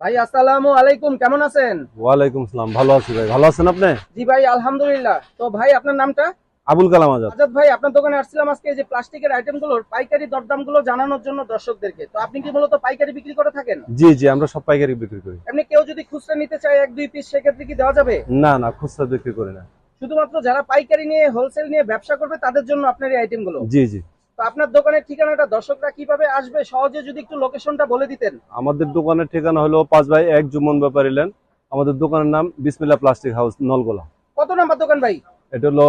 ভাই আসসালামু আলাইকুম কেমন আছেন? ওয়ালাইকুম আসসালাম ভালো আছি ভাই। ভালো আছেন আপনি? জি ভাই আলহামদুলিল্লাহ। তো ভাই আপনার নামটা? আবুল কালাম আজাদ। আজাদ ভাই আপনার দোকানে আসছিলাম আজকে এই যে প্লাস্টিকের আইটেমগুলোর পাইকারি দরদামগুলো জানানোর জন্য দর্শকদেরকে। তো আপনি কি মূলত পাইকারি বিক্রি করে থাকেন? জি জি আমরা সব পাইকারি বিক্রি করি। এমনি কেউ যদি খুচরা নিতে চায় এক দুই পিস সেক্ষেত্রে কি দেওয়া যাবে? না না খুচরা বিক্রি করি না। শুধুমাত্র যারা পাইকারি নিয়ে হোলসেল নিয়ে ব্যবসা করবে তাদের জন্য আপনার এই আইটেমগুলো জি জি। তো আপনার দোকানের ঠিকানাটা দর্শকরা কীভাবে আসবে? সহজে যদি একটু লোকেশনটা বলে দিতেন। আমাদের দোকানের ঠিকানা হলো পাঁচ বাই এক জুমন ব্যাপারী লেন। আমাদের দোকানের নাম বিসমিল্লা প্লাস্টিক হাউস নলগোলা। কত নাম্বার দোকান ভাই? এটা হলো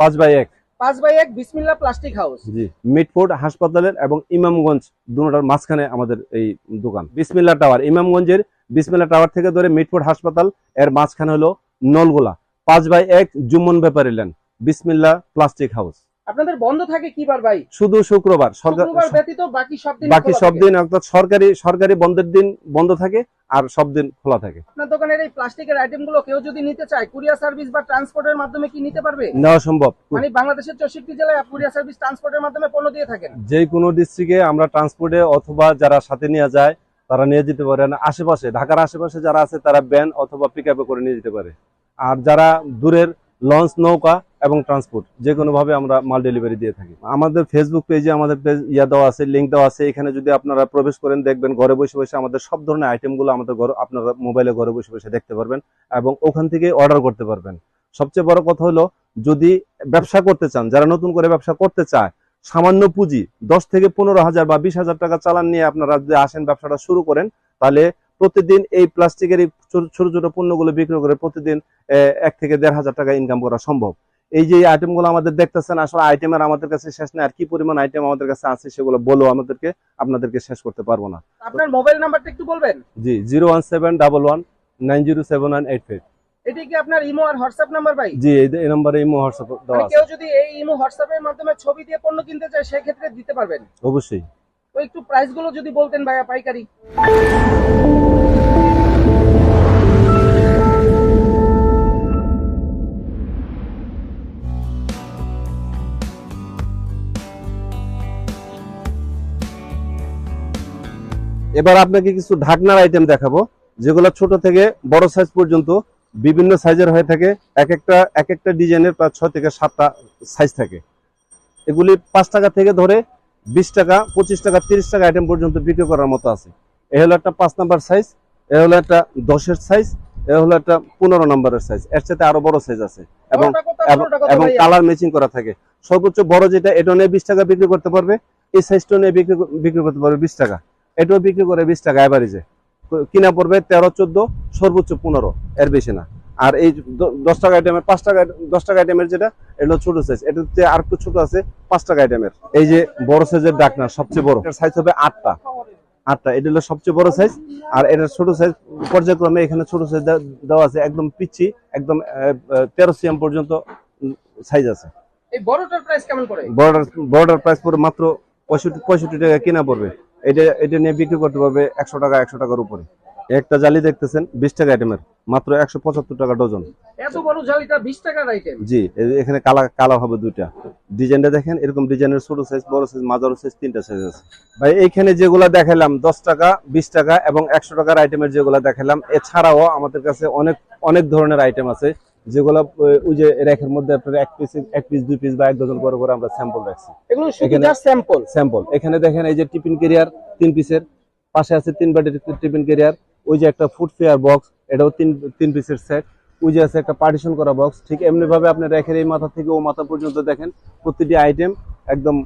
পাঁচ বাই এক। পাঁচ বাই এক বিসমিল্লা প্লাস্টিক হাউস। জি মিটফোর্ড হাসপাতালের এবং ইমামগঞ্জ দুটার মাঝখানে আমাদের এই দোকান। বিসমিল্লা টাওয়ার ইমামগঞ্জের বিসমিল্লা টাওয়ার থেকে ধরে মিটফোর্ড হাসপাতাল এর মাঝখানে হলো নলগোলা। পাঁচ বাই এক Juman Bepari lane Bismillah plastic house. আপনাদের বন্ধ থাকে কিবার ভাই? শুধু শুক্রবার শুক্রবার ব্যতীত বাকি সব দিন বাকি সব দিন অর্থাৎ সরকারি সরকারি বন্ধের দিন বন্ধ থাকে আর সব দিন খোলা থাকে। আপনার দোকানের এই প্লাস্টিকের আইটেমগুলো কেউ যদি নিতে চায় কুরিয়ার সার্ভিস বা ট্রান্সপোর্টের মাধ্যমে কি নিতে পারবে? নেওয়া সম্ভব। মানে বাংলাদেশের চৌষট্টি জেলায় কুরিয়ার সার্ভিস ট্রান্সপোর্টের মাধ্যমে পণ্য দিয়ে থাকেন? যে কোনো ডিস্ট্রিক্টে আমরা ট্রান্সপোর্টে অথবা যারা সাথে নিয়ে যায় তারা নিয়ে যেতে পারেন আশেপাশে ঢাকার আশেপাশে যারা আছে তারা ব্যান অথবা পিক করে নিয়ে যেতে পারে। আর যারা দূরের লঞ্চ, নৌকা এবং ট্রান্সপোর্ট, যে কোনোভাবে আমরা মাল ডেলিভারি দিয়ে থাকি। আমাদের ফেসবুক পেজে আমাদের পেজ ইয়া দেওয়া আছে লিঙ্ক দেওয়া আছে। এখানে যদি আপনারা প্রবেশ করেন, দেখবেন ঘরে বসে বসে আমাদের সব ধরনের আইটেমগুলো আমাদের ঘর আপনারা মোবাইলে ঘরে বসে বসে দেখতে পারবেন এবং ওখান থেকে অর্ডার করতে পারবেন। সবচেয়ে বড় কথা হলো, যদি ব্যবসা করতে চান, যারা নতুন করে ব্যবসা করতে চায়, সামান্য পুঁজি, দশ থেকে পনেরো হাজার বা বিশ হাজার টাকা চালান নিয়ে আপনারা যদি আসেন, ব্যবসাটা শুরু করেন, তাহলে প্রতিদিন এই প্লাস্টিকের এই ছোট ছোট পণ্যগুলো বিক্রি করে প্রতিদিন এক থেকে দেড় হাজার টাকা ইনকাম করা সম্ভব। এই যে আইটেমগুলো আমাদের দেখতেছেন আসলে আইটেমের আমাদের কাছে শেষ নেই আর কি পরিমাণ আইটেম আমাদের কাছে আছে সেগুলো বলো আমাদেরকে আপনাদেরকে শেষ করতে পারব না। আপনার মোবাইল নাম্বারটা একটু বলবেন? জি zero one seven double one nine zero seven one eight five. এটি কি আপনার ইমো আর হোয়াটসঅ্যাপ নাম্বার ভাই? জি এই এই নম্বরে এই হোয়াটসঅ্যাপ দেওয়া মানে আছে। কেউ যদি এই ইমো হোয়াটসঅ্যাপের মাধ্যমে ছবি দিয়ে পণ্য কিনতে চায় সেক্ষেত্রে দিতে পারবেন। অবশ্যই। তো একটু প্রাইসগুলো যদি বলতেন ভাইয়া পাইকারি। এবার আপনাকে কিছু ঢাকনার আইটেম দেখাবো যেগুলো ছোট থেকে বড় সাইজ পর্যন্ত বিভিন্ন সাইজের হয়ে থাকে। এক একটা এক একটা ডিজাইনের প্রায় ছয় থেকে সাতটা সাইজ থাকে। এগুলি পাঁচ টাকা থেকে ধরে বিশ টাকা পঁচিশ টাকা তিরিশ টাকা আইটেম পর্যন্ত বিক্রি করার মতো আছে। এ হলো একটা পাঁচ নাম্বার সাইজ এ হলো একটা দশের সাইজ এ হলো একটা পনেরো নম্বরের সাইজ এর সাথে আরও বড় সাইজ আছে এবং এবং-? কালার ম্যাচিং করা থাকে। সর্বোচ্চ বড় যেটা এটা নিয়ে বিশ টাকা বিক্রি করতে পারবে এই সাইজটা নিয়ে বিক্রি বিক্রি করতে পারবে বিশ টাকা। এটাও বিক্রি করে বিশ টাকা অ্যাভারেজে কিনা পড়বে তেরো চোদ্দ সর্বোচ্চ পনেরো এর বেশি না। আর এই দশ টাকা আইটেমের পাঁচ টাকা দশ টাকা আইটেমের যেটা এটা ছোট সাইজ এটা হচ্ছে আর একটু ছোট আছে পাঁচ টাকা আইটেমের এই যে বড় সাইজের ডাকনা সবচেয়ে বড়। সাইজ হবে আটটা। আটটা এটা হলো সবচেয়ে বড় সাইজ আর এটা ছোট সাইজ পর্যায়ক্রমে এখানে ছোট সাইজ দেওয়া আছে একদম পিচ্ছি একদম তেরো সিএম পর্যন্ত সাইজ আছে। বড়টার প্রাইস বর্ডার বর্ডার প্রাইস পড়ে মাত্র পঁয়ষট্টি পঁয়ষট্টি টাকা কিনা পড়বে। এটা এটা নিয়ে বিক্রি করতে পারবে একশো টাকা একশো টাকার উপরে। একটা জালি দেখতেছেন বিশ টাকা আইটেমের মাত্র একশো পঁচাত্তর টাকা ডজন এত বড় জালিটা বিশ টাকার আইটেম জি এখানে কালা কালা হবে দুইটা। ডিজাইনটা দেখেন এরকম ডিজাইনের ছোট সাইজ বড় সাইজ মাঝারো সাইজ তিনটা সাইজ আছে। ভাই এইখানে যেগুলা দেখালাম দশ টাকা বিশ টাকা এবং একশো টাকার আইটেমের যেগুলা দেখালাম এছাড়াও আমাদের কাছে অনেক অনেক ধরনের আইটেম আছে। যেগুলা ওই- যে র্যাকের মধ্যে আপনার এক পিস এক পিস দুই পিস বা এক ডজন করে করে আমরা স্যাম্পল রাখছি। এগুলো স্যাম্পল স্যাম্পল এখানে দেখেন এই যে টিফিন ক্যারিয়ার তিন পিসের পাশে আছে তিন বাটির টিফিন ক্যারিয়ার ওই যে একটা ফুড ফেয়ার বক্স এটাও তিন তিন পিসের সেট ওই যে আছে একটা পার্টিশন করা বক্স ঠিক এমনি ভাবে আপনি রেখের এই মাথা থেকে ও মাথা পর্যন্ত দেখেন প্রতিটি আইটেম একদম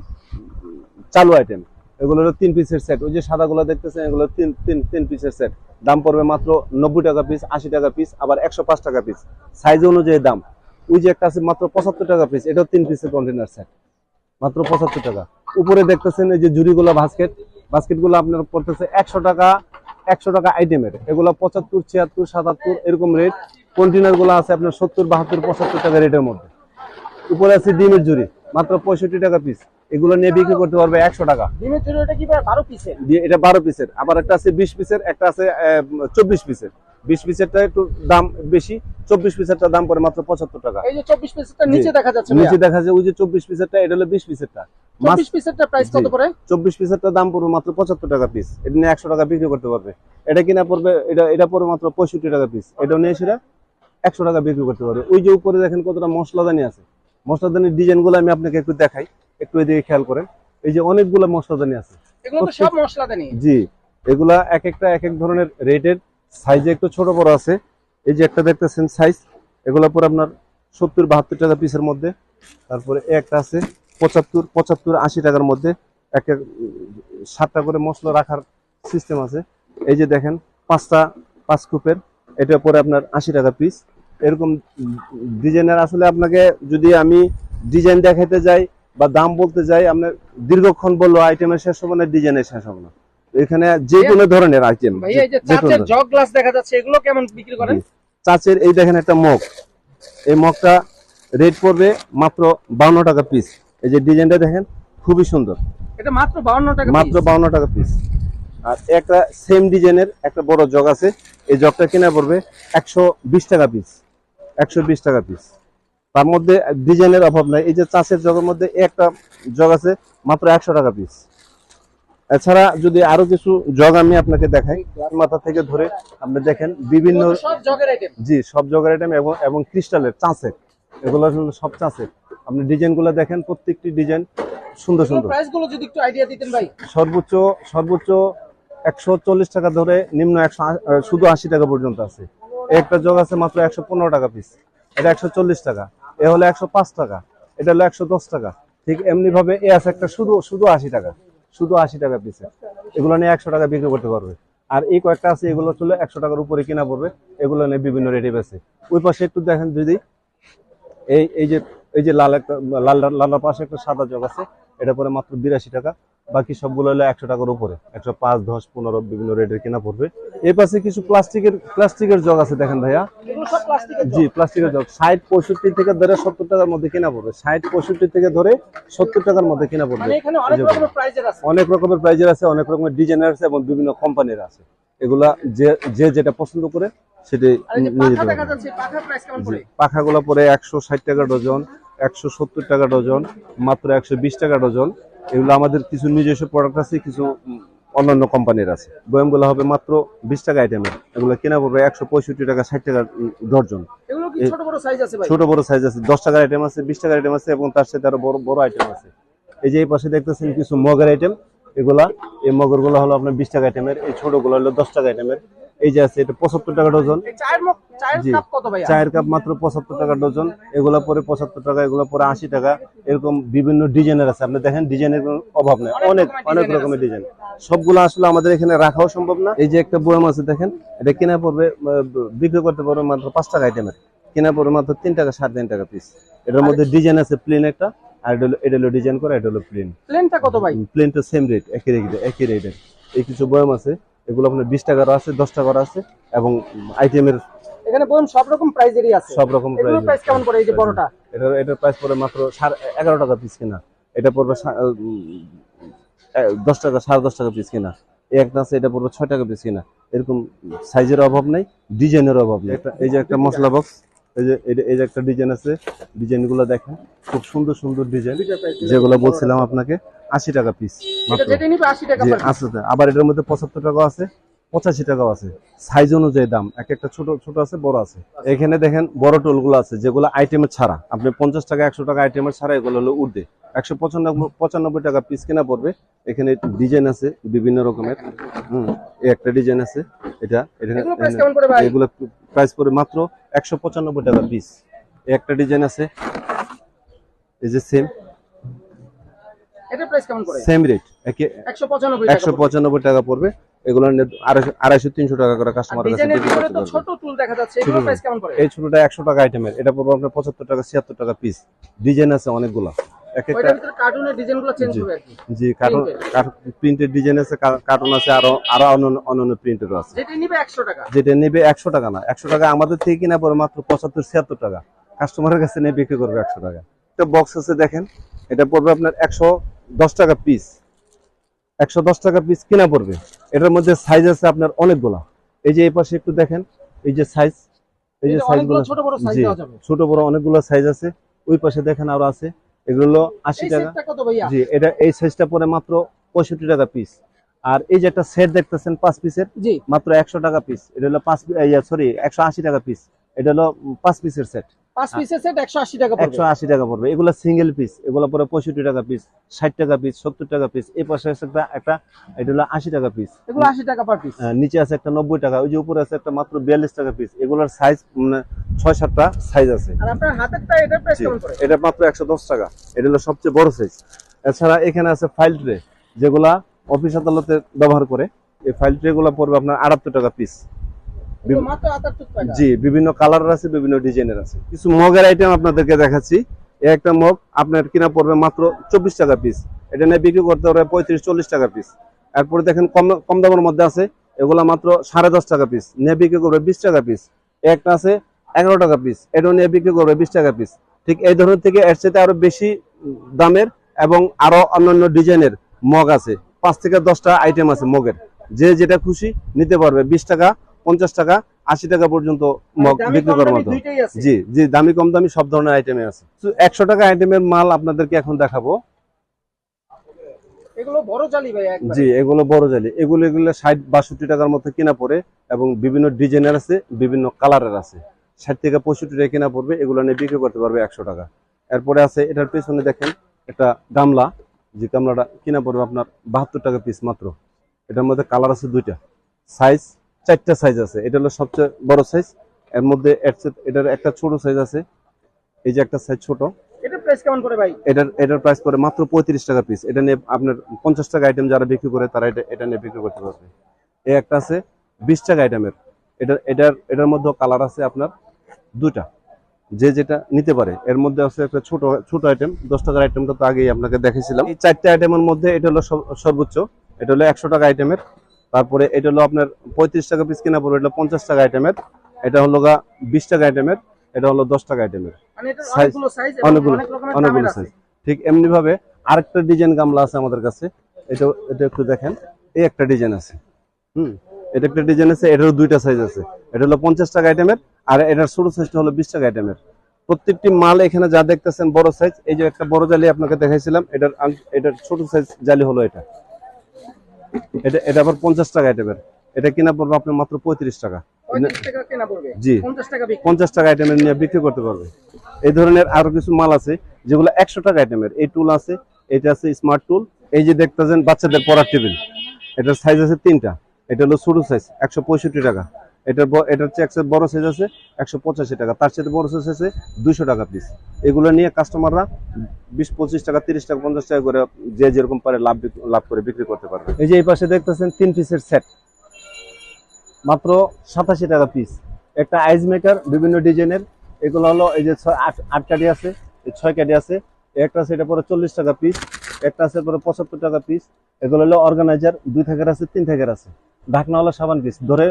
চালু আইটেম এগুলো হলো তিন পিসের সেট ওই যে সাদাগুলো দেখতেছেন এগুলো তিন তিন তিন পিসের সেট দাম পড়বে মাত্র নব্বই টাকা পিস আশি টাকা পিস আবার একশো পাঁচ টাকা পিস সাইজ অনুযায়ী দাম। ওই যে একটা আছে মাত্র পঁচাত্তর টাকা পিস এটাও তিন পিসের কন্টেনার সেট মাত্র পঁচাত্তর টাকা। উপরে দেখতেছেন এই যে জুড়িগুলো বাস্কেট বাস্কেটগুলো আপনার পড়তেছে একশো টাকা একশো টাকা আইটেমের এগুলো পঁচাত্তর, ছিয়াত্তর, সাতাত্তর, এরকম রেট কন্টেনারগুলো আছে আপনার সত্তর, বাহাত্তর, পঁচাত্তর টাকা রেটের মধ্যে। উপরে আছে ডিমের জুড়ি, মাত্র পঁয়ষট্টি টাকা পিস এগুলো নিয়ে বিক্রি করতে পারবে একশো টাকা। এটা বারো পিসের পিসের আবার একটা আছে বিশ পিসের একটা আছে চব্বিশ পিসের বিশ পিসেরটা একটু দাম বেশি চব্বিশ পিসেরটা দাম পড়ে মাত্র পঁচাত্তর টাকা। এই যে চব্বিশ পিসেরটা নিচে দেখা যাচ্ছে নিচে দেখা যায় ওই যে চব্বিশ পিসেরটা এটা হলো বিশ পিসেরটা মাছ চব্বিশ পিসেরটা প্রাইস কত পড়ে? চব্বিশ পিসেরটা দাম পড়বে মাত্র পঁচাত্তর টাকা পিস এটা নিয়ে একশো টাকা বিক্রি করতে পারবে। এটা কিনা পড়বে এটা এটা পড়বে মাত্র পঁয়ষট্টি টাকা পিস এটা নিয়ে সেটা একশো টাকা বিক্রি করতে পারবে। ওই যে উপরে দেখেন কতটা মশলাদানি আছে। মশলাদানির ডিজাইনগুলো আমি আপনাকে একটু দেখাই। একটু এদিকে খেয়াল করেন। এই যে অনেকগুলো মশলাদানি আছে। সব মশলা দেনি জি এগুলা এক একটা এক এক ধরনের রেটের। সাইজে একটু ছোট বড় আছে। এই যে একটা দেখতেছেন সাইজ এগুলো পরে আপনার সত্তর বাহাত্তর টাকা পিসের মধ্যে। তারপরে একটা আছে পঁচাত্তর পঁচাত্তর আশি টাকার মধ্যে। এক এক সাতটা করে মশলা রাখার সিস্টেম আছে। এই যে দেখেন পাঁচটা পাঁচ কুপের এটা পরে আপনার আশি টাকা পিস এরকম ডিজাইনের আসলে আপনাকে যদি আমি ডিজাইন দেখাইতে যাই বা দাম বলতে যাই আপনার দীর্ঘক্ষণ বলল আইটেমের শেষ হবে না ডিজাইনের শেষ হবে না। এখানে যে কোনো ধরনের। আইটেম। জগ গ্লাস দেখা যাচ্ছে এগুলো কেমন বিক্রি করেন? চাচের এই দেখেন একটা মগ। এই মগটা রেট পড়বে মাত্র বাউন্ন টাকা পিস এই যে ডিজাইনটা দেখেন খুবই সুন্দর। এটা মাত্র বাউন্ন টাকা মাত্র। বাউন্ন টাকা পিস আর একটা সেম ডিজাইনের একটা বড় জগ আছে এই জগটা কেনা পড়বে একশো বিশ টাকা পিস একশো বিশ টাকা পিস তার মধ্যে ডিজাইনের অভাব নাই। এই যে চাষের জগের মধ্যে একটা জগ আছে মাত্র একশো টাকা পিস এছাড়া যদি আরও কিছু জগ আমি আপনাকে দেখাই মাথা থেকে ধরে আপনি দেখেন বিভিন্ন জি সব জগের আইটেম এবং এবং ক্রিস্টালের চাঁচের এগুলো সব চাঁচের আপনি ডিজাইনগুলো দেখেন প্রত্যেকটি ডিজাইন সুন্দর সুন্দর। প্রাইস যদি একটু আইডিয়া দিতেন ভাই। সর্বোচ্চ সর্বোচ্চ একশো চল্লিশ টাকা ধরে নিম্ন একশো শুধু আশি টাকা পর্যন্ত আছে। একটা জগ আছে মাত্র একশো পনেরো টাকা পিস এটা একশো চল্লিশ টাকা। এ হলো একশো পাঁচ টাকা, এটা হলো একশো দশ টাকা। ঠিক এমনি ভাবে এ আছে একটা শুধু শুধু আশি টাকা, শুধু আশি টাকা পিসে এগুলো নিয়ে একশো টাকা বিক্রি করতে পারবে। আর এই কয়েকটা আছে, এগুলো চলে একশো টাকার উপরে কিনা পড়বে, এগুলো নিয়ে বিভিন্ন রেটে পেয়েছে ওই পাশে একটু দেখেন যদি, এই এই যে এই যে লাল একটা লাল, লালার পাশে একটা সাদা জগ আছে, এটা পরে মাত্র বিরাশি টাকা। বাকি সবগুলো হলো একশো টাকার উপরে। একশো পাঁচ দশ পনেরো বিভিন্ন রেটের কেনা পড়বে। এই পাশে কিছু প্লাস্টিকের প্লাস্টিকের জগ আছে দেখেন ভাইয়া। জি প্লাস্টিকের জগ। ষাট পঁয়ষট্টি থেকে ধরে সত্তর টাকার মধ্যে কেনা পড়বে। ষাট পঁয়ষট্টি থেকে ধরে সত্তর টাকার মধ্যে কিনা পড়বে। মানে অনেক রকমের প্রাইজের আছে। অনেক রকমের ডিজাইনের আছে এবং বিভিন্ন কোম্পানির আছে। এগুলা যে যে যেটা পছন্দ করে সেটাই নিয়ে পাখা যেতে পাখাগুলো পরে একশো ষাট টাকা ডজন একশো সত্তর টাকা ডজন মাত্র একশো বিশ টাকা ডজন। এগুলো আমাদের কিছু নিজস্ব প্রোডাক্ট আছে কিছু অন্যান্য কোম্পানির আছে। বয়ামগুলো হবে মাত্র বিশ টাকা আইটেমের এগুলো কেনা পড়বে একশো পঁয়ষট্টি টাকা ষাট টাকা ডর্জন ছোট বড় সাইজ আছে ভাই? ছোট বড় সাইজ আছে দশ টাকার আইটেম আছে বিশ টাকার আইটেম আছে এবং তার সাথে আরও বড় বড় আইটেম আছে। এই যে এই পাশে দেখতেছেন কিছু মগের আইটেম এগুলা এই মগেরগুলো হলো আপনার বিশ টাকা আইটেমের এই ছোটগুলো হলো দশ টাকা আইটেমের এই যে আছে এটা পঁচাত্তর টাকা ডজন। চায়ের জি। কাপ চায়ের কাপ মাত্র পঁচাত্তর টাকা ডজন। এগুলো পরে পঁচাত্তর টাকা এগুলো পরে আশি টাকা। এরকম বিভিন্ন ডিজাইনের আছে। আপনি দেখেন ডিজাইনের অভাব নেই। অনেক অনেক রকমের ডিজাইন সবগুলো আসলে আমাদের এখানে রাখাও সম্ভব না। এই যে একটা বয়াম আছে দেখেন এটা কেনা পড়বে বিক্রি করতে পারবে মাত্র পাঁচ টাকা আইটেমের কেনা পড়বে মাত্র তিন টাকা সাড়ে তিন টাকা পিস এটার মধ্যে ডিজাইন আছে প্লেন একটা। আর এটা হলো এটা হলো ডিজাইন করা এটা হলো প্লেন প্লেনটা কত ভাই? প্লেনটা সেম রেট একই রেট একই রেটের এই কিছু বয়াম আছে। এগুলো আপনার বিশ টাকারও আছে দশ টাকারও আছে এবং আইটেমের এখানে বলুন সব রকম প্রাইজেরই আছে। সব রকম প্রাইজ প্রাইস কেমন পড়ে এই যে বড়টা? এটা এটার প্রাইস পড়ে মাত্র সাড়ে এগারো টাকা পিস কিনা। এটা পড়বে সা- উম, এ- দশ টাকা সাড়ে দশ টাকা পিস কিনা। এই একটা আছে এটা পড়বে ছয় টাকা পিস কিনা। এরকম সাইজের অভাব নাই ডিজাইনের অভাব নেই। একটা- এই যে একটা মশলা বক্স এই যে এই যে- একটা ডিজাইন আছে ডিজাইনগুলো দেখেন। খুব সুন্দর সুন্দর ডিজাইন যেগুলো বলছিলাম আপনাকে আশি টাকা পিস এটা মাত্র। যেটা নিবে 80 টাকা জি per piece। আছে আবার এটার মধ্যে পঁচাত্তর টাকা আছে। পঁচাশি টাকাও আছে। সাইজ অনুযায়ী দাম। এক একটা ছোট ছোট আছে বড় আছে। এখানে দেখেন বড় টোলগুলো আছে যেগুলো আইটেমের ছাড়া। আপনি পঞ্চাশ টাকা একশো টাকা আইটেমের ছাড়া এগুলো হলো উর্দে। একশো পঁচানব্বই টাকা পিস কিনা পড়বে। এখানে ডিজাইন আছে বিভিন্ন রকমের। হুম একটা ডিজাইন আছে। এটা এগুলো প্রাইস পড়ে মাত্র একশো পঁচানব্বই টাকা পিস একটা ডিজাইন আছে। এই যে সেম এটা প্রাইস কেমন পড়ে? সেম রেট একে 195 টাকা একশো পঁচানব্বই টাকা পড়বে। এগুলো আড়াইশো তিনশো টাকা করে কাস্টমারের কাছে ছোট টুল দেখা যাচ্ছে। এই ছোটটা একশো টাকা আইটেমের এটা পড়বে আপনার পঁচাত্তর টাকা ছিয়াত্তর টাকা পিস ডিজাইন আছে অনেকগুলো। জি। কার্টুন প্রিন্টের ডিজাইন আছে কার্টুন আছে আরও আরও অন্যান্য আছে। যেটা নিবে 100 টাকা। যেটা নেবে একশো টাকা না একশো টাকা আমাদের থেকে কিনা পড়ে মাত্র পঁচাত্তর ছিয়াত্তর টাকা। কাস্টমারের কাছে নিয়ে বিক্রি করবে একশো টাকা। একটা বক্স আছে দেখেন এটা পড়বে আপনার একশো দশ টাকা পিস একশো দশ টাকা পিস কিনা পড়বে? এটার মধ্যে সাইজ আছে আপনার অনেকগুলা। এই যে এই পাশে একটু দেখেন এই যে সাইজ এই যে এটা সাইজ অনেকগুলো ছোট বড় সাইজ জি ছোট বড় অনেকগুলো সাইজ আছে। ওই পাশে দেখেন আরও আছে। এগুলো আশি টাকা। জি এটা এই সাইজটা পরে মাত্র পঁয়ষট্টি টাকা পিস আর এই যে একটা সেট দেখতেছেন পাঁচ পিসের জি। মাত্র একশো টাকা পিস এটা হলো পাঁচ সরি একশো আশি টাকা পিস এটা হলো পাঁচ পিসের সেট পাঁচ পিসের সেট একশো আশি টাকা পড়বে। একশো আশি টাকা পড়বে। এগুলো সিঙ্গেল পিস এগুলো পরে পঁয়ষট্টি টাকা পিস টাকা পিস টাকা পিস এই পাশে আছে একটা একটা এটা হলো আশি টাকা পিস এগুলো আশি টাকা পার পিস নিচে আছে একটা নব্বই টাকা ওই যে উপরে আছে একটা মাত্র বিয়াল্লিশ টাকা পিস এগুলোর সাইজ ছয় সাতটা সাইজ আছে। আর আপনার হাতেরটা এটা প্রাইস কেমন করে এটা মাত্র একশো দশ টাকা। এটা হলো সবচেয়ে বড় সাইজ এছাড়া এখানে আছে ফাইল ট্রে যেগুলা অফিস আদালতে ব্যবহার করে। এই ফাইল ট্রে গুলো পড়বে আপনার আটাত্তর টাকা পিস এগুলো মাত্র আটাত্তর টাকা জি বিভিন্ন কালারের আছে বিভিন্ন ডিজাইনের আছে। কিছু মগের আইটেম আপনাদেরকে দেখাচ্ছি। একটা মগ আপনার কিনা পড়বে মাত্র চব্বিশ টাকা পিস এটা নিয়ে বিক্রি করতে পারবে পঁয়ত্রিশ চল্লিশ টাকা পিস এরপরে দেখেন কম কম দামের মধ্যে আছে। এগুলা মাত্র সাড়ে দশ টাকা পিস নিয়ে বিক্রি করবে বিশ টাকা পিস একটা আছে এগারো টাকা পিস এটা নিয়ে বিক্রি করবে বিশ টাকা পিস ঠিক এই ধরনের থেকে এর সাথে আরও বেশি দামের এবং আরও অন্যান্য ডিজাইনের মগ আছে। পাঁচ থেকে দশটা আইটেম আছে মগের। যে যেটা খুশি নিতে পারবে বিশ টাকা। পঞ্চাশ টাকা আশি টাকা পর্যন্ত মগ বিক্রি করার মতো। জি জি দামি কম দামি সব ধরনের আইটেমে আছে। একশো টাকা আইটেমের মাল আপনাদেরকে এখন দেখাবো। এগুলো বড় জালি ভাই একবার। জি এগুলো বড় জালি। এগুলো এগুলো ষাট বাষট্টি টাকার মতো কিনা পড়ে এবং বিভিন্ন ডিজাইনের আছে বিভিন্ন কালারের আছে। ষাট থেকে পঁয়ষট্টি টাকা কিনা পড়বে এগুলো নিয়ে বিক্রি করতে পারবে একশো টাকা। এরপরে আছে এটার পেছনে দেখেন একটা গামলা। যে গামলাটা কিনা পড়বে আপনার বাহাত্তর টাকা পিস মাত্র। এটার মধ্যে কালার আছে দুইটা। সাইজ চারটা সাইজ আছে। এটা হলো সবচেয়ে বড় সাইজ এর মধ্যে এটার একটা ছোট সাইজ আছে। এই যে একটা সাইজ ছোট। এটা প্রাইস কেমন করে ভাই? এটার এটার প্রাইস পড়ে মাত্র পঁয়ত্রিশ টাকা পিস এটা নিয়ে আপনার পঞ্চাশ টাকা আইটেম যারা বিক্রি করে তারা এটা এটা নিয়ে বিক্রি করতে পারবে। এই একটা আছে বিশ টাকা আইটেমের এটা এটার এটার মধ্যে কালার আছে আপনার দুটা যে যেটা নিতে পারে। এর মধ্যে আছে একটা ছোট ছোট আইটেম দশ টাকার আইটেমটা তো আগেই আপনাকে দেখেছিলাম এই চারটে আইটেমের মধ্যে এটা হলো সর্বোচ্চ। এটা হলো একশো টাকা আইটেমের তারপরে এটা হলো আপনার পঁয়ত্রিশ টাকা পিস কিনা পড়বে এটা পঞ্চাশ টাকা আইটেমের এটা হলো গা বিশ টাকা আইটেমের এটা হলো দশ টাকা আইটেমের মানে অনেকগুলো সাইজ অনেকগুলো অনেকগুলো সাইজ ঠিক এমনি ভাবে আরেকটা ডিজাইন গামলা আছে আমাদের কাছে এটা এটা একটু দেখেন এই একটা ডিজাইন আছে। হুম এটা একটা ডিজাইন আছে এটারও দুইটা সাইজ আছে। এটা হলো পঞ্চাশ টাকা আইটেমের আর এটার ছোট সাইজটা হলো বিশ টাকা আইটেমের প্রত্যেকটি মাল এখানে যা দেখতেছেন বড় সাইজ এই যে একটা বড় জালি আপনাকে দেখাইছিলাম এটার এটার ছোট সাইজ জালি হলো এটা। এটা এটা আবার পঞ্চাশ টাকা আইটেমের এটা কিনা পড়বে আপনার মাত্র পঁয়ত্রিশ টাকা। জি। পঞ্চাশ টাকা বিক্রি। পঞ্চাশ টাকা আইটেমের নিয়ে বিক্রি করতে পারবে। এই ধরনের আরও কিছু মাল আছে যেগুলো একশো টাকা আইটেমের এই টুল আছে এটা আছে স্মার্ট টুল এই যে দেখতেছেন বাচ্চাদের পড়ার টেবিল এটার সাইজ আছে তিনটা। এটা হলো ছোট সাইজ একশো পঁয়ষট্টি টাকা। এটার এটার চেয়ে বড় সাইজ আছে, একশো পঁচাশি টাকা। তার সাথে বড় সাইজ আছে দুশো টাকা পিস এগুলো নিয়ে কাস্টমাররা বিশ, পঁচিশ টাকা, তিরিশ টাকা, পঞ্চাশ টাকা করে যে যেরকম পারে লাভ লাভ করে বিক্রি করতে পারবে। এই যে এই পাশে দেখতেছেন তিন পিসের সেট মাত্র সাতাশি টাকা পিস একটা আইস মেকার বিভিন্ন ডিজাইনের। এগুলো হলো এই যে ছয়- আট আট কাঠি আছে ছয় কাঠি আছে। একটা আছে এটা পরে চল্লিশ টাকা পিস একটা আছে পরে পঁচাত্তর টাকা পিস এগুলো হলো অর্গানাইজার দুই থাকের আছে, তিন থাকের আছে। ঢাকনা হলো সাবান পিস ধরে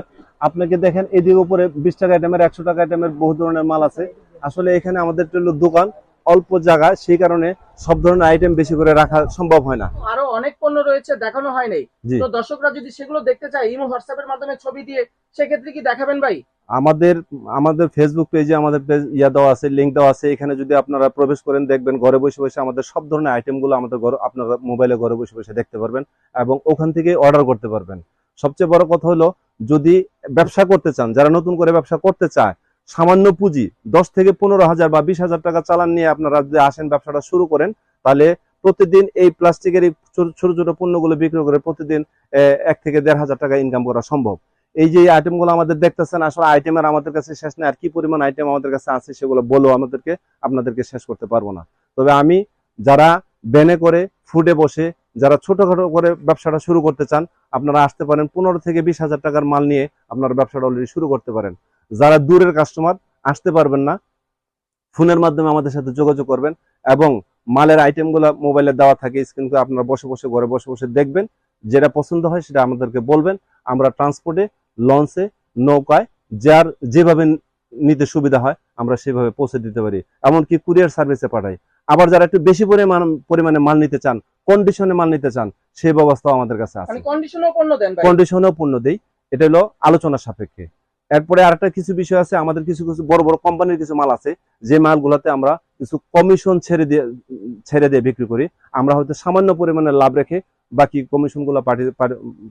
আপনাকে দেখেন এদিকে উপরে বিশ টাকা আইটেমের একশো টাকা আইটেমের বহু ধরনের মাল আছে। আসলে এখানে আমাদের দোকান অল্প জায়গা সেই কারণে সব ধরনের আইটেম বেশি করে রাখা সম্ভব হয় না। আরও অনেক পণ্য রয়েছে দেখানো হয় নাই। তো দর্শকরা যদি সেগুলো দেখতে চায় ইমো হোয়াটসঅ্যাপের মাধ্যমে ছবি দিয়ে সেক্ষেত্রে কি দেখাবেন ভাই? আমাদের আমাদের ফেসবুক পেজে আমাদের পেজ ইয়া দেওয়া আছে লিঙ্ক দেওয়া আছে। এখানে যদি আপনারা প্রবেশ করেন দেখবেন ঘরে বসে বসে আমাদের সব ধরনের আইটেমগুলো আমাদের ঘরে আপনারা মোবাইলে ঘরে বসে বসে দেখতে পারবেন এবং ওখান থেকে অর্ডার করতে পারবেন। সবচেয়ে বড় কথা হলো, যদি ব্যবসা করতে চান, যারা নতুন করে ব্যবসা করতে চায়, সামান্য পুঁজি, দশ থেকে পনেরো হাজার বা বিশ হাজার টাকা চালান নিয়ে আপনারা যদি আসেন, ব্যবসাটা শুরু করেন, তাহলে প্রতিদিন এই প্লাস্টিকের এই ছোট ছোট পণ্যগুলো বিক্রি করে প্রতিদিন এক থেকে দেড় হাজার টাকা ইনকাম করা সম্ভব। এই যে আইটেমগুলো আমাদের দেখতেছেন, আসলে আইটেমের আমাদের কাছে শেষ নেই, আর কি পরিমাণ আইটেম আমাদের কাছে আছে সেগুলো বলো আমাদেরকে, আপনাদেরকে শেষ করতে পারব না। তবে আমি, যারা বেনে করে ফুডে বসে যারা ছোটখাটো করে ব্যবসাটা শুরু করতে চান, আপনারা আসতে পারেন পনেরো থেকে বিশ হাজার টাকার মাল নিয়ে আপনারা ব্যবসাটা অলরেডি শুরু করতে পারেন। যারা দূরের কাস্টমার আসতে পারবেন না। ফোনের মাধ্যমে আমাদের সাথে যোগাযোগ করবেন এবং মালের আইটেমগুলো মোবাইলে দেওয়া থাকে স্ক্রিন করে আপনারা বসে বসে ঘরে বসে বসে দেখবেন। যেটা পছন্দ হয় সেটা আমাদেরকে বলবেন। আমরা ট্রান্সপোর্টে লঞ্চে নৌকায়, যার যেভাবে নিতে সুবিধা হয়, আমরা সেভাবে পৌঁছে দিতে পারি। এমনকি কুরিয়ার সার্ভিসে পাঠাই। আবার যারা একটু বেশি পরিমাণ, পরিমাণে মাল নিতে চান কন্ডিশনে মাল নিতে চান সেই ব্যবস্থাও আমাদের কাছে আছে। মানে কন্ডিশনও পণ্য কন্ডিশনেও পণ্য দেই। এটা হলো আলোচনা সাপেক্ষে। এরপরে আরেকটা কিছু বিষয় আছে আমাদের কিছু কিছু বড় বড় কোম্পানির কিছু মাল আছে যে মালগুলোতে আমরা কিছু কমিশন ছেড়ে দিয়ে ছেড়ে দিয়ে বিক্রি করি। আমরা হয়তো সামান্য পরিমাণে লাভ রেখে বাকি কমিশনগুলো পার্টি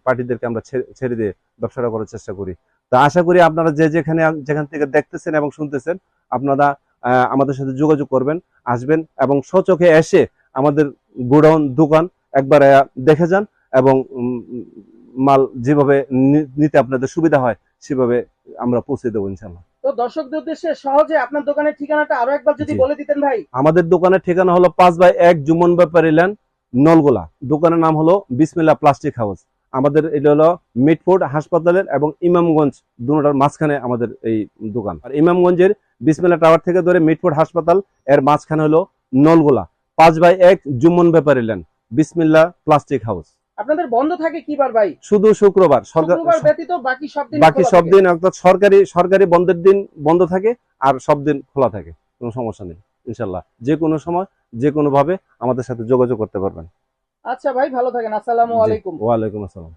পার্টিদেরকে আমরা ছেড়ে দিয়ে ব্যবসাটা করার চেষ্টা করি। তা আশা করি আপনারা যে যেখানে যেখান থেকে দেখতেছেন এবং শুনতেছেন আপনারা আমাদের সাথে যোগাযোগ করবেন আসবেন এবং সচোখে এসে আমাদের গোডাউন দোকান একবার দেখে যান এবং মাল যেভাবে নিতে আপনাদের সুবিধা হয় সেভাবে আমরা পৌঁছে দেবো ইনশাল্লাহ তো দর্শকদের উদ্দেশ্যে সহজে আপনার দোকানের ঠিকানাটা আরও একবার যদি বলে দিতেন ভাই। আমাদের দোকানের ঠিকানা হলো পাঁচ বাই এক জুমন ব্যাপারী ল্যান্ড নলগোলা। দোকানের নাম হলো বিসমিল্লা প্লাস্টিক হাউস। আমাদের এটা হলো মিটফোর্ড হাসপাতালের এবং ইমামগঞ্জ দুটার মাঝখানে আমাদের এই দোকান। আর ইমামগঞ্জের বিসমিল্লা টাওয়ার থেকে ধরে মিটফোর্ড হাসপাতাল এর মাঝখানে হলো নলগোলা। পাঁচ বাই এক Juman Bepari lane. Bismillah plastic house. আপনাদের বন্ধ থাকে কি বার ভাই? শুধু শুক্রবার শুক্রবার ব্যতীত বাকি সব দিন বাকি সব দিন অর্থাৎ সরকারি সরকারি বন্ধের দিন বন্ধ থাকে আর সব দিন খোলা থাকে। কোনো সমস্যা নেই ইনশাল্লাহ। যে কোনো সময় যে কোনো ভাবে আমাদের সাথে যোগাযোগ করতে পারবেন। আচ্ছা ভাই ভালো থাকেন। আসসালামু আলাইকুম। ওয়ালাইকুম আসসালাম।